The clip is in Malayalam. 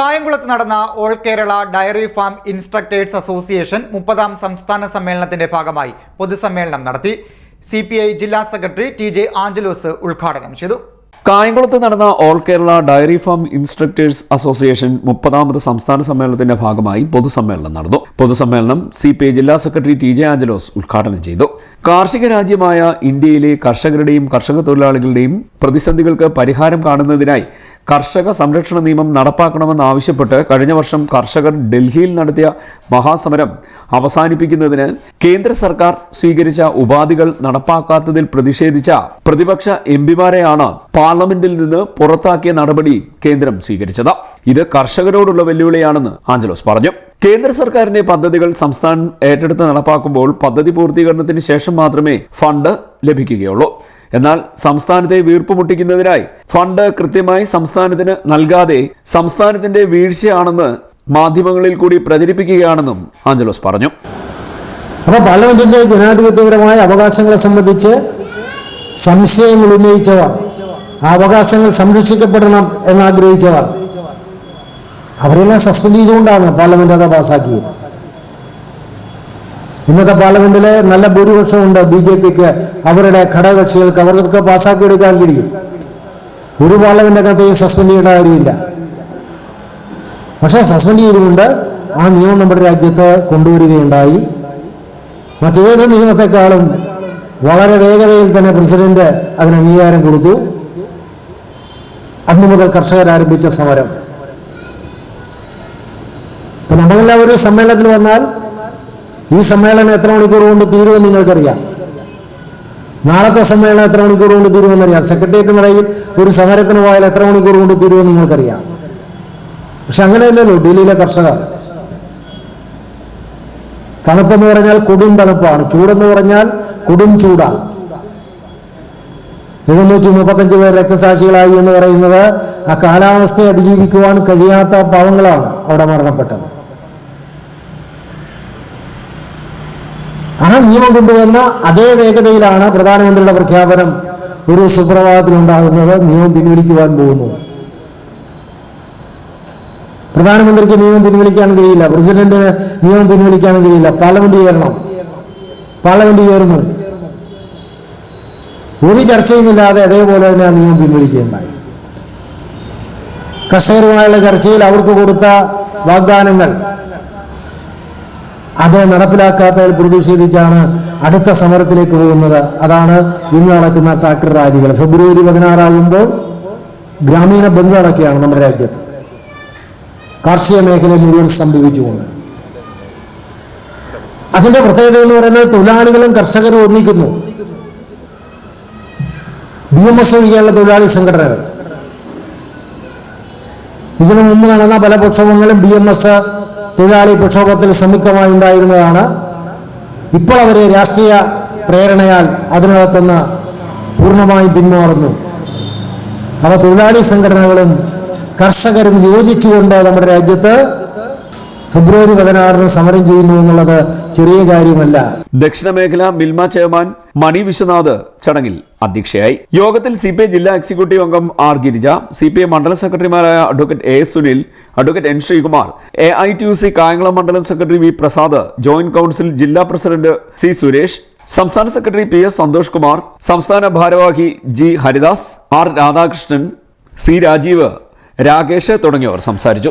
കായംകുളത്ത് നടന്ന all Kerala dairy farm instructors association മുപ്പതാം സംസ്ഥാന സമ്മേളനത്തിന്റെ ഭാഗമായി പൊതുസമ്മേളനം നടത്തി സി ജില്ലാ സെക്രട്ടറി ടി ജെ ആഞ്ചലോസ് ഉദ്ഘാടനം ചെയ്തു. കായംകുളത്ത് നടന്ന all Kerala dairy farm instructors association മുപ്പതാമത് സംസ്ഥാന സമ്മേളനത്തിന്റെ ഭാഗമായി പൊതുസമ്മേളനം നടന്നു. പൊതുസമ്മേളനം സി പി ഐ ജില്ലാ സെക്രട്ടറി ടി ജെ ആഞ്ചലോസ് ഉദ്ഘാടനം ചെയ്തു. കാർഷിക രാജ്യമായ ഇന്ത്യയിലെ കർഷകരുടെയും കർഷക തൊഴിലാളികളുടെയും പ്രതിസന്ധികൾക്ക് പരിഹാരം കാണുന്നതിനായി കർഷക സംരക്ഷണ നിയമം നടപ്പാക്കണമെന്നാവശ്യപ്പെട്ട് കഴിഞ്ഞ വർഷം കർഷകർ ഡൽഹിയിൽ നടത്തിയ മഹാസമരം അവസാനിപ്പിക്കുന്നതിന് കേന്ദ്ര സർക്കാർ സ്വീകരിച്ച ഉപാധികൾ നടപ്പാക്കാത്തതിൽ പ്രതിഷേധിച്ച പ്രതിപക്ഷ എം പിമാരെയാണ് പാർലമെന്റിൽ നിന്ന് പുറത്താക്കിയ നടപടി കേന്ദ്രം സ്വീകരിച്ചത്. ഇത് കർഷകരോടുള്ള വെല്ലുവിളിയാണെന്ന് ആഞ്ചലോസ് പറഞ്ഞു. കേന്ദ്ര സർക്കാരിന്റെ പദ്ധതികൾ സംസ്ഥാനം ഏറ്റെടുത്ത് നടപ്പാക്കുമ്പോൾ പദ്ധതി പൂർത്തീകരണത്തിന് ശേഷം മാത്രമേ ഫണ്ട് ലഭിക്കുകയുള്ളൂ. എന്നാൽ സംസ്ഥാനത്തെ വീർപ്പുമുട്ടിക്കുന്നതിനായി ഫണ്ട് കൃത്യമായി സംസ്ഥാനത്തിന് നൽകാതെ സംസ്ഥാനത്തിന്റെ വീഴ്ചയാണെന്ന് മാധ്യമങ്ങളിൽ കൂടി പ്രചരിപ്പിക്കുകയാണെന്നും ആഞ്ചലോസ് പറഞ്ഞു. അപ്പോൾ പാർലമെന്റിന്റെ ജനാധിപത്യപരമായ അവകാശങ്ങളെ സംബന്ധിച്ച് സംശയങ്ങൾ ഉന്നയിച്ചവർ ആ അവകാശങ്ങൾ സംരക്ഷിക്കപ്പെടണം എന്നാഗ്രഹിച്ചവർ അവരെല്ലാം സസ്പെൻഡ് ചെയ്തുകൊണ്ടാണ് പാർലമെന്റ് അത് പാസ്സാക്കിയത് ഇന്നത്തെ പാർലമെന്റിലെ നല്ല ഭൂരിപക്ഷമുണ്ട് ബി ജെ പിക്ക്. അവരുടെ ഘടകകക്ഷികൾക്ക് അവർക്ക് പാസ്സാക്കി എടുക്കാൻ കഴിയും. ഒരു പാർലമെന്റ് പാർലമെന്റിനകത്ത് സസ്പെൻഡ് ചെയ്യേണ്ട കാര്യമില്ല. പക്ഷേ സസ്പെൻഡ് ചെയ്തുകൊണ്ട് ആ നിയമം നമ്മുടെ രാജ്യത്ത് കൊണ്ടുവരികയുണ്ടായി. മറ്റേത് നിയമത്തെക്കാളും വളരെ വേഗതയിൽ തന്നെ പ്രസിഡന്റ് അതിന് അംഗീകാരം കൊടുത്തു. അന്നു മുതൽ കർഷകർ ആരംഭിച്ച സമരം. ഇപ്പൊ നമ്മളെല്ലാവരും സമ്മേളനത്തിൽ വന്നാൽ ഈ സമ്മേളനം എത്ര മണിക്കൂർ കൊണ്ട് തീരുമെന്ന് നിങ്ങൾക്കറിയാം. നാളത്തെ സമ്മേളനം എത്ര മണിക്കൂർ കൊണ്ട് തീരുമെന്ന് അറിയാം സെക്രട്ടേറിയറ്റ് നിലയിൽ ഒരു സമരത്തിന് പോയാൽ എത്ര മണിക്കൂർ കൊണ്ട് തീരുമെന്ന് നിങ്ങൾക്കറിയാം. പക്ഷെ അങ്ങനെയല്ലല്ലോ ഡൽഹിയിലെ കർഷകർ. തണുപ്പെന്ന് പറഞ്ഞാൽ കൊടും തണുപ്പാണ്. ചൂടെന്ന് പറഞ്ഞാൽ കൊടും ചൂടാണ് എഴുന്നൂറ്റി മുപ്പത്തഞ്ച് പേർ രക്തസാക്ഷികളായി എന്ന് പറയുന്നത് ആ കാലാവസ്ഥയെ അതിജീവിക്കുവാൻ കഴിയാത്ത പാവങ്ങളാണ് അവിടെ മരണപ്പെട്ടത്. ആ നിയമം കൊണ്ടുവന്ന അതേ വേഗതയിലാണ് പ്രധാനമന്ത്രിയുടെ പ്രഖ്യാപനം ഒരു സുപ്രഭാതത്തിലുണ്ടാകുന്നത്. നിയമം പിൻവലിക്കുവാൻ പോകുന്നു. പ്രധാനമന്ത്രിക്ക് നിയമം പിൻവലിക്കാൻ കഴിയില്ല. പ്രസിഡന്റിന് നിയമം പിൻവലിക്കാൻ കഴിയില്ല. പാർലമെന്റ് ചേരണം. പാർലമെന്റ് ചേർന്നു. ഒരു ചർച്ചയുമില്ലാതെ അതേപോലെ തന്നെ ആ നിയമം പിൻവലിക്കുകയുണ്ടായി. കർഷകരുമായുള്ള ചർച്ചയിൽ അവർക്ക് കൊടുത്ത വാഗ്ദാനങ്ങൾ അത് നടപ്പിലാക്കാത്തതിൽ പ്രതിഷേധിച്ചാണ് അടുത്ത സമരത്തിലേക്ക് പോകുന്നത്. അതാണ് ഇന്ന് നടക്കുന്ന ട്രാക്ടർ റാലികൾ. ഫെബ്രുവരി പതിനാറാകുമ്പോൾ ഗ്രാമീണ ബന്ദ് നടക്കുകയാണ് നമ്മുടെ രാജ്യത്ത്. കാർഷിക മേഖല മുഴുവൻ സംഭവിച്ചുകൊണ്ട് അതിന്റെ പ്രത്യേകത എന്ന് പറയുന്നത് തൊഴിലാളികളും കർഷകരും ഒന്നിക്കുന്നു. ബി എം എസ് ഒഴികെയുള്ള തൊഴിലാളി സംഘടനകൾ. ഇതിനു മുമ്പ് നടന്ന പല പ്രക്ഷോഭങ്ങളും ബി എം എസ് തൊഴിലാളി പ്രക്ഷോഭത്തിൽ സംയുക്തമായി ഉണ്ടായിരുന്നതാണ്. ഇപ്പോൾ അവരെ രാഷ്ട്രീയ പ്രേരണയാൽ അതിനകത്തുനിന്ന് പൂർണമായി പിന്മാറുന്നു. അവ തൊഴിലാളി സംഘടനകളും കർഷകരും യോജിച്ചുകൊണ്ട് നമ്മുടെ രാജ്യത്ത് ഫെബ്രുവരി പതിനാറിന് സമരം ചെയ്യുന്നു എന്നുള്ളത് ചെറിയ കാര്യമല്ല. ദക്ഷിണ മേഖല മിൽമ ചെയർമാൻ മണി വിശ്വനാഥ് ചടങ്ങിൽ അധ്യക്ഷയായി. യോഗത്തിൽ സി പി ഐ ജില്ലാ എക്സിക്യൂട്ടീവ് അംഗം R Girija C P I മണ്ഡലം സെക്രട്ടറിമാരായ advocate A Sunil advocate N Sreekumar A I T U C Kayamkulam മണ്ഡലം secretary V Prasad joint council ജില്ലാ പ്രസിഡന്റ് സി സുരേഷ് സംസ്ഥാന secretary P S Santhosh Kumar സംസ്ഥാന ഭാരവാഹി G Haridas R Radhakrishnan C Rajeev Rakesh തുടങ്ങിയവർ സംസാരിച്ചു.